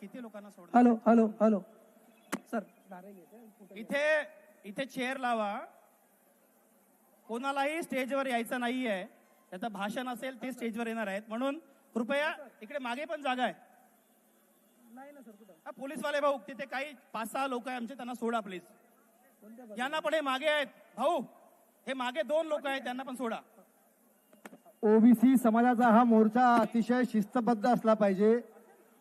किती लोकांना सोड हॅलो हॅलो हॅलो. सर इथे इथे चेअर लावा. कोणालाही स्टेजवर यायचं नाहीये. त्याचं भाषण असेल ते स्टेजवर येणार आहेत. म्हणून कृपया इकडे मागे पण जागा आहे. हा, पोलीसवाले भाऊ तिथे काही पाच सहा लोक आहे आमचे त्यांना सोडा प्लीज यांना पण हे मागे आहेत. भाऊ हे मागे दोन लोक आहेत त्यांना पण सोडा. ओबीसी समाजाचा हा मोर्चा अतिशय शिस्तबद्ध असला पाहिजे.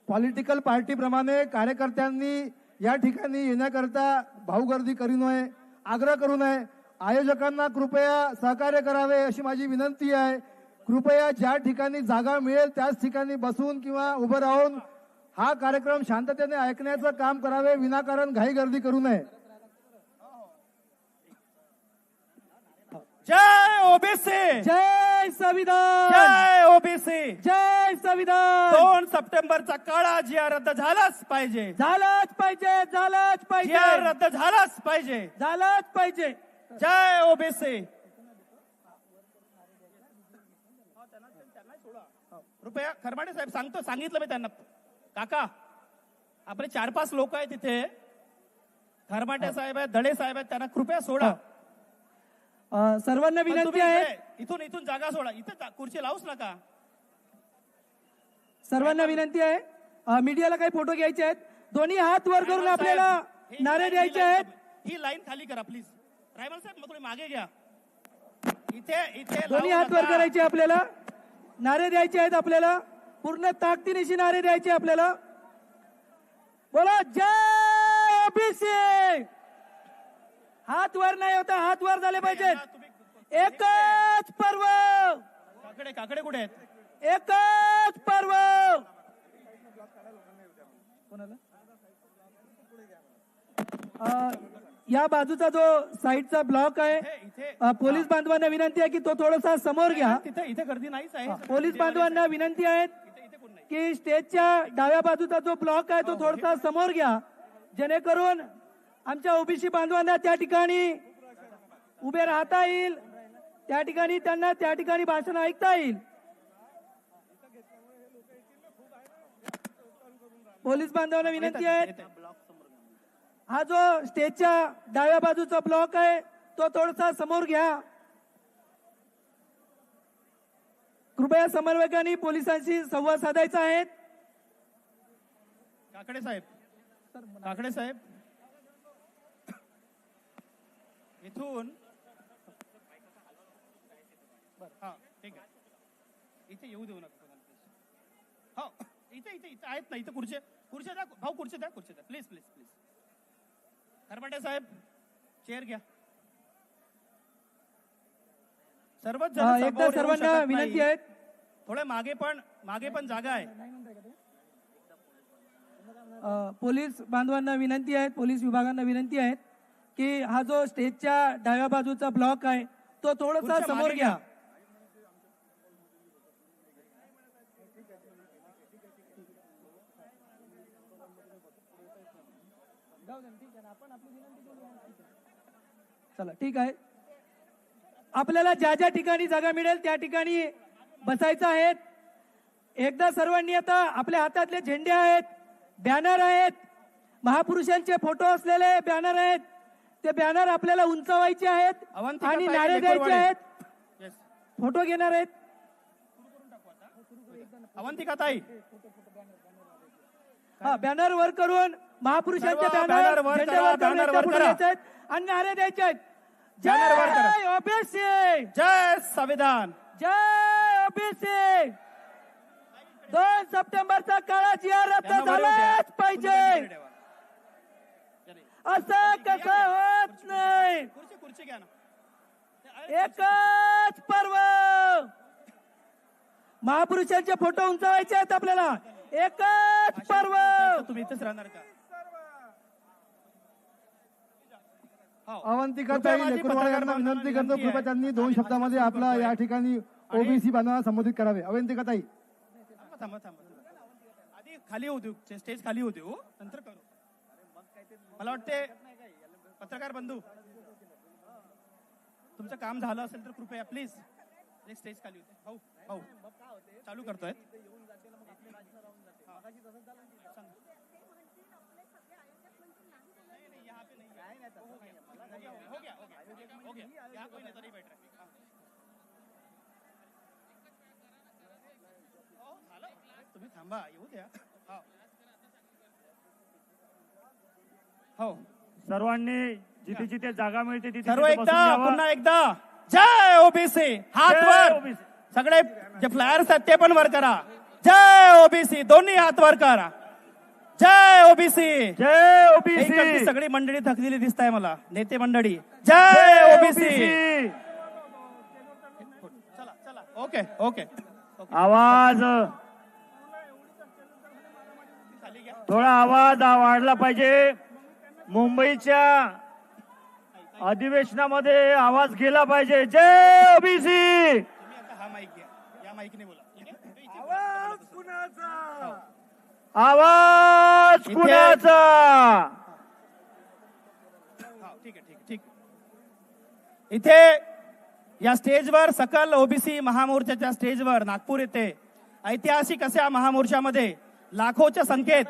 पॉलिटिकल पार्टीप्रमाणे कार्यकर्त्यांनी या ठिकाणी येण्याकरता भाऊगर्दी करू नये आग्रह करू नये. आयोजकांना कृपया सहकार्य करावे अशी माझी विनंती आहे. कृपया ज्या ठिकाणी जागा मिळेल त्याच ठिकाणी बसून किंवा उभं राहून हा कार्यक्रम शांततेने ऐकण्याचं काम करावे विनाकारण घाई गर्दी करू नये. जय ओबीसी! जय संविधान! जय ओबीसी! जय संविधान! दोन सप्टेंबरचा काळा जिया रद्द झालाच पाहिजे. झालंच पाहिजे झालंच जिया पाहिजे रद्द झालाच पाहिजे. झालंच पाहिजे. जय ओबीसी! कृपया खरमाडे साहेब सांगतो सांगितलं मी त्यांना. काका आपले चार पाच लोक आहेत तिथे खरमाटे साहेब आहेत धडे साहेब आहेत त्यांना कृपया सोडा. अ, सर्वांना विनंती तुम्ही आहे. इकडे- इथून इथून जागा सोडा. इथे जा- खुर्ची लावूच नका. सर्वांना विनंती आहे. अ, मीडियाला काही फोटो घ्यायचे आहेत. दोन्ही हात वर करून आपल्याला साहेब, ही- नारे द्यायचे ही आहेत. ही लाईन खाली करा प्लीज रायमल साहेब मग थोडी मागे घ्या. इथे इथे दोन्ही लावू हात वर नका. करायचे आपल्याला. नारे द्यायचे आहेत आपल्याला. पूर्ण ताकदीनिशी नारे द्यायचे आपल्याला. बोला जय ओबीसी हात वर नाही होता हात वर झाले पाहिजेत. एकच पर्व. काकडे काकडे कुठे आहेत? एकच पर्व. या बाजूचा जो साईडचा ब्लॉक आहे पोलीस बांधवांना विनंती आहे की तो थोडासा समोर घ्या. तिथे इथे गर्दी नाहीच आहे. पोलीस बांधवांना विनंती आहे की स्टेजच्या डाव्या बाजूचा जो ब्लॉक आहे तो थोडासा समोर घ्या. जेणेकरून आमच्या ओबीसी बांधवांना त्या ठिकाणी उभे राहता येईल. त्या ठिकाणी त्यांना त्या ठिकाणी भाषण ऐकता येईल. पोलीस बांधवांना विनंती आहे. हा जो स्टेजच्या डाव्या बाजूचा ब्लॉक आहे तो थोडासा समोर घ्या. कृपया समन्वयकांनी पोलिसांशी संवाद साधायचा आहे. काकडे साहेब. काकडे साहेब. इथून बरं, हा ठीक आहे. इथे येऊ देऊ नका कोणाला. हो इथे इथे इथे आहेत ना इथे खुर्च्या खुर्च्या द्या भाऊ खुर्च्या द्या खुर्च्या द्या. प्लीज प्लीज प्लीज खरमाटे साहेब चेअर घ्या. सर्वच जण एकदा सर्वांना विनंती. आहे थोडे मागे पण मागे पण जागा आहे. अ, पोलीस बांधवांना विनंती आहे पोलीस विभागांना विनंती आहे की हा जो स्टेजच्या डाव्या बाजूचा ब्लॉक आहे तो थोडासा समोर घ्या. चला ठीक आहे. आपल्याला ज्या ज्या ठिकाणी जागा मिळेल त्या ठिकाणी बसायचं आहे. एकदा सर्वांनी आता आपल्या हातातले झेंडे आहेत बॅनर आहेत. महापुरुषांचे फोटो असलेले बॅनर आहेत. ते बॅनर आपल्याला उंचावायचे आहेत अवंतिका आणि ताई नारे द्यायचे. आहेत Yes. फोटो घेणार आहेत अवंतिका ताई हा बॅनर वर करून महापुरुषांचे सर्व बॅनर वर करा, करून वर करा. आहेत आणि नारे द्यायचे आहेत Banner वर करा. जय ओबीसी जय संविधान जय ओबीसी दोन सप्टेंबरचा काळा जी आर रद्द त्यांना वर येऊ द्या. झालाच पाहिजे. असं कसं होत नाही. एकच पर्व. महापुरुषांचे फोटो उंचावायचे आहेत आपल्याला. एकच पर्व. तुम्ही इथेच राहणार का? हो. अवंतिका कृपया ताई माझी लेकरवाळे पत्रकार यांना बांधवांना विनंती करतो कृपया. त्यांनी दोन शब्दामध्ये आपला या. ठिकाणी ओबीसी बांधवांना संबोधित करावे. अवंतिका ताई. थांबा थांबा थांबा. आधी खाली होऊ देऊ. स्टेज खाली होऊ देऊ. नंतर करू. मला वाटते पत्रकार बंधू तुमचं काम झालं असेल तर कृपया प्लीज एक स्टेज खाली होते. भाऊ भाऊ चालू करतोय. तुम्ही थांबा येऊ द्या हो गया, हो गया. यहाँ कोई नेता नहीं बैठ रहा. हाँ. हो, झालं. तुम्ही थांबा येऊ द्या हो. सर्वांनी जिथे जिथे जागा मिळते तिथे सर्व तिथे एकदा घ्यावं. पुन्हा एकदा. जय ओबीसी. हात जय वर. OBC. सगळे जे फ्लायर्स आहेत ते पण वर करा. जय ओबीसी. दोन्ही हात वर करा. जय ओबीसी. जय ओबीसी. सगळी मंडळी थकलेली दिसत आहे मला. नेते मंडळी. जय ओबीसी. चला चला. Okay okay. आवाज. थोडा आवाज वाढला पाहिजे. मुंबईच्या अधिवेशनामध्ये आवाज गेला पाहिजे जय ओबीसी. आवाज कुणाचा ठीक आहे. इथे या स्टेजवर सकल ओबीसी महामोर्चाच्या स्टेजवर नागपूर येथे ऐतिहासिक अशा महामोर्चामध्ये लाखोच्या संख्येत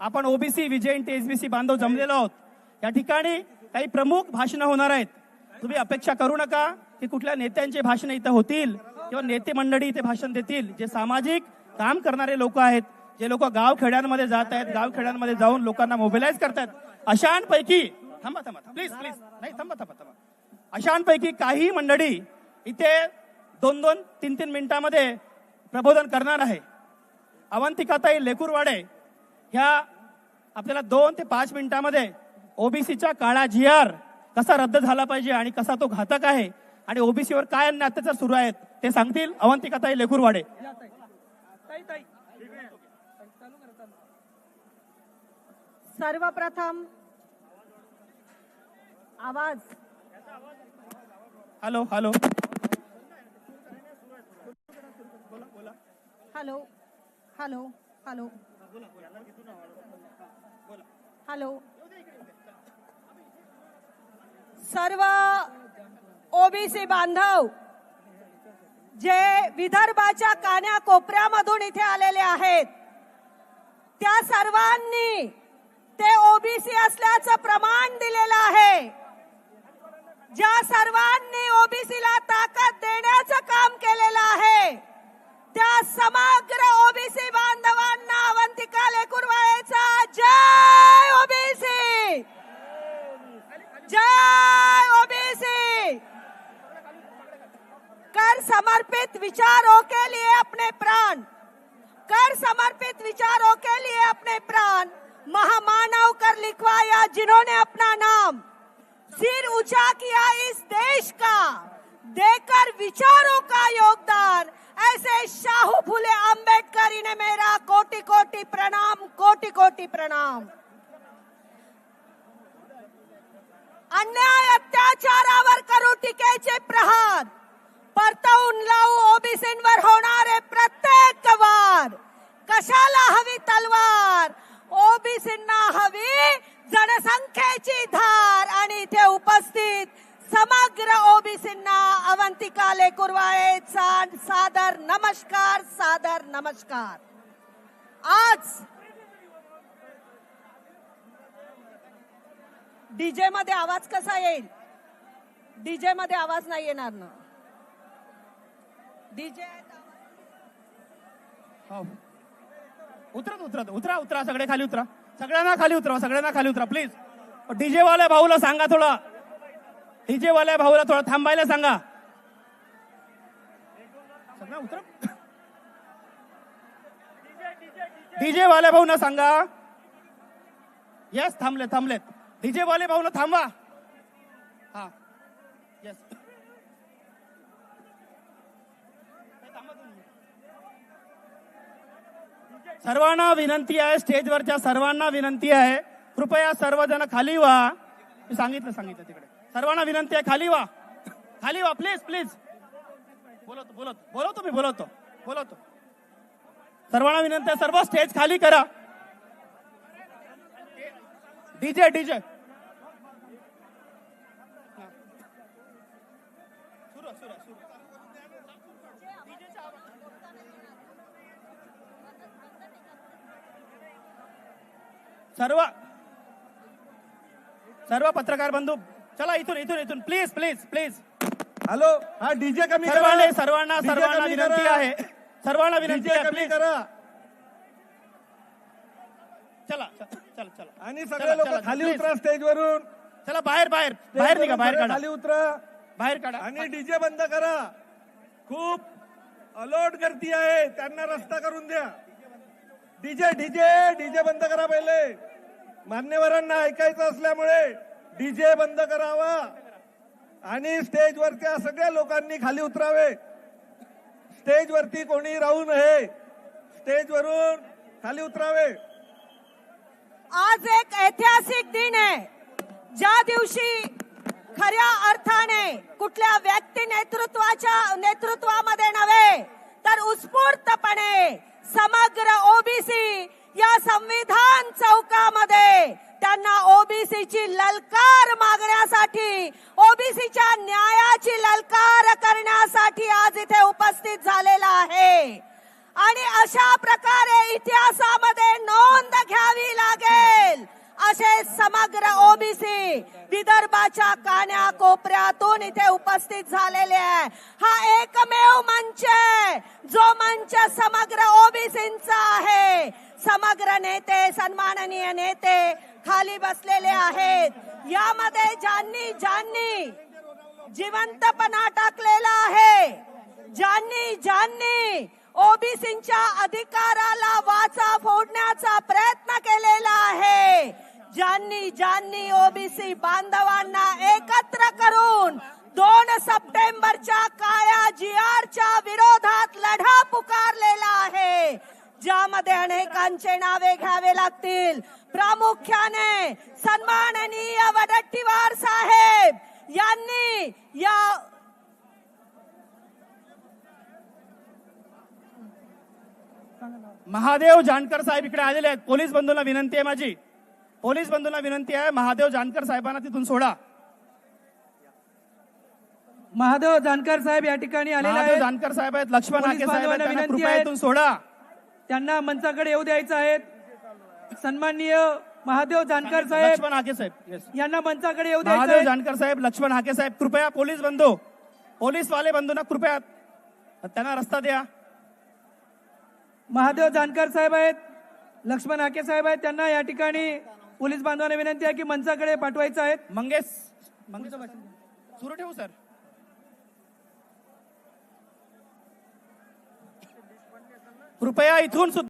आपण ओबीसी विजयंती एसबीसी बांधव जमलेलो आहोत. या ठिकाणी काही प्रमुख भाषणं होणार आहेत. तुम्ही अपेक्षा करू नका की कुठल्या नेत्यांचे भाषण इथं होतील किंवा नेते मंडळी इथे भाषण देतील. जे सामाजिक काम करणारे लोक आहेत जे लोक गाव खेड्यांमध्ये जात आहेत गाव खेड्यांमध्ये जाऊन लोकांना मोबिलाईज करतात अशांपैकी थांबा थांबा प्लीज प्लीज नाही थांबा थांबा थांबा. अशांपैकी काही मंडळी इथे दोन दोन तीन तीन मिनिटांमध्ये प्रबोधन करणार आहे. अवंतिकाताई लेकुरवाडे ह्या आपल्याला दोन ते पाच मिनिटामध्ये ओबीसीचा काळा जी आर कसा रद्द झाला पाहिजे आणि कसा तो घातक आहे आणि ओबीसीवर काय अन्य अत्याचार सुरू आहेत ते सांगतील अवंतिकाताई ताई सर्वप्रथम आवाज. Hello hello. Hello hello hello. Hello. सर्व ओबीसी बांधव जे विदर्भाच्या कान्या कोपऱ्यामधून इथे आलेले आहेत त्या सर्वांनी ते ओबीसी असल्याचं प्रमाण दिलेलं आहे. ज्या सर्वांनी ओबीसीला ताकद देण्याचं काम केलेलं आहे त्या समग्र ओबीसी बांधवांना जय ओबीसी जय ओबीसी कर समर्पित विचारों के लिए अपने प्राण. कर समर्पित विचारों के लिए अपने प्राण. महामानव कर लिखवाया जिन्होंने अपना नाम. सिर ऊँचा किया इस देश का. देकर विचारों का योगदान. ऐसे शाहू फुले अंबेडकर इन्हें मेरा कोटि कोटि प्रणाम कोटि कोटि प्रणाम। अन्याय अत्याचारावर करू टीकेचे डीजे मध्ये आवाज कसा येईल? डीजे मध्ये आवाज नाही येणार ना. डीजे हो. उतरत उतरत उतरा उतरा सगळे खाली उतरा. सगळ्यांना खाली उतरा सगळ्यांना खाली उतरा प्लीज डीजे वाल्या भाऊला सांगा थोडा. डीजे वाल्या भाऊला थोडा थांबायला सांगा. सगळं उतरा. डीजे वाल्या भाऊना सांगा. येस थांबले थांबलेत. डीजे वाले भाऊला थांबा. हा. येस सर्वांना विनंती आहे स्टेजवरच्या सर्वांना विनंती आहे. कृपया सर्वजण खाली व्हा. मी सांगितलं सांगितलं तिकडे. सर्वांना विनंती आहे खाली व्हा. खाली व्हा प्लीज प्लीज बोलवतो बोलवतो. बोलवतो मी बोलवतो. बोलवतो. सर्वांना विनंती आहे सर्व स्टेज खाली करा. DJ DJ. सुरू सुरू सुरू सर्व सर्व पत्रकार बंधू चला इथून इथून इथून. प्लीज प्लीज प्लीज हॅलो हा डीजे कमी. सर्वांना सर्वांना सर्वांना विनंती. आहे. सर्वांना विनंती आहे कमी प्लीज करा. चला. चला चला. आणि चला, सगळे लोक खाली please. उतरा स्टेजवरून. चला बाहेर बाहेर. बाहेर निघा बाहेर काढा. खाली उतरा. बाहेर काढा. आणि डीजे बंद करा. खूप अलर्ट गर्दी आहे. त्यांना रस्ता करून द्या. डीजे डीजे डीजे बंद करा पहिले. मान्यवरांना ऐकायचं असल्यामुळे डीजे बंद करावा. आणि स्टेजवरच्या सगळ्या लोकांनी खाली उतरावे. स्टेजवरती कोणी राहू नये. स्टेजवरून खाली उतरावे. आज एक ऐतिहासिक दिन आहे. ज्या दिवशी खऱ्या अर्थाने कुठल्या व्यक्ती नेतृत्वाच्या नेतृत्वामध्ये नव्हे तर उत्स्फूर्तपणे समग्र ओबीसी या संविधान चौकामध्ये त्यांना ओबीसीची ललकार मागण्यासाठी ओबीसीच्या न्यायाची ललकार करण्यासाठी आज इथे उपस्थित झालेला आहे. आणि अशा प्रकारे इतिहासामध्ये नोंद घ्या समग्र ओबीसी विदर्भाच्या कान्या कोपऱ्यातून इथे उपस्थित झालेले आहे. हा एकमेव मंच आहे. जो मंच समग्र ओबीसींचा आहे. समग्र नेते सन्माननीय नेते खाली बसलेले आहेत. यामध्ये ज्यांनी ज्यांनी जिवंतपणा टाकलेला आहे ज्यांनी ज्यांनी ओबीसींच्या अधिकाराला वाचा फोडण्याचा प्रयत्न केलेला आहे ज्यांनी ज्यांनी ओबीसी बांधवांना एकत्र करून दोन सप्टेंबरच्या काळ्या जीआरच्या विरोधात लढा पुकारलेला आहे ज्यामध्ये अनेकांचे नावे घ्यावे लागतील. प्रामुख्याने सन्माननीय वडट्टीवार साहेब यांनी या महादेव जानकर साहेब इकडे आलेले आहेत. पोलीस बंधूंना विनंती आहे माझी. पोलीस बंधूंना विनंती आहे महादेव जानकर साहेबांना तिथून सोडा. महादेव जानकर साहेब या ठिकाणी आलेले महादेव आहेत. जानकर साहेब आहेत लक्ष्मण पोलीस हाके साहेब आहेत बांधवांना त्यांना विनंती कृपया आहे. इथून सोडा. त्यांना मंचाकडे येऊ द्यायचं आहे. सन्माननीय महादेव जानकर साहेब लक्ष्मण हाके साहेब Yes. यांना मंचाकडे येऊ द्यायचं महादेव आहे. जानकर साहेब लक्ष्मण हाके साहेब कृपया पोलीस बंधू पोलीस वाले बंधूंना कृपया त्यांना रस्ता द्या. महादेव जानकर साहेब आहेत लक्ष्मण हाके साहेब आहेत त्यांना या ठिकाणी पोलीस बांधवांना विनंती आहे की मंचाकडे पाठवायचं आहे. मंगेश मंगेश सुरू ठेवू सर. कृपया इथून सुद्धा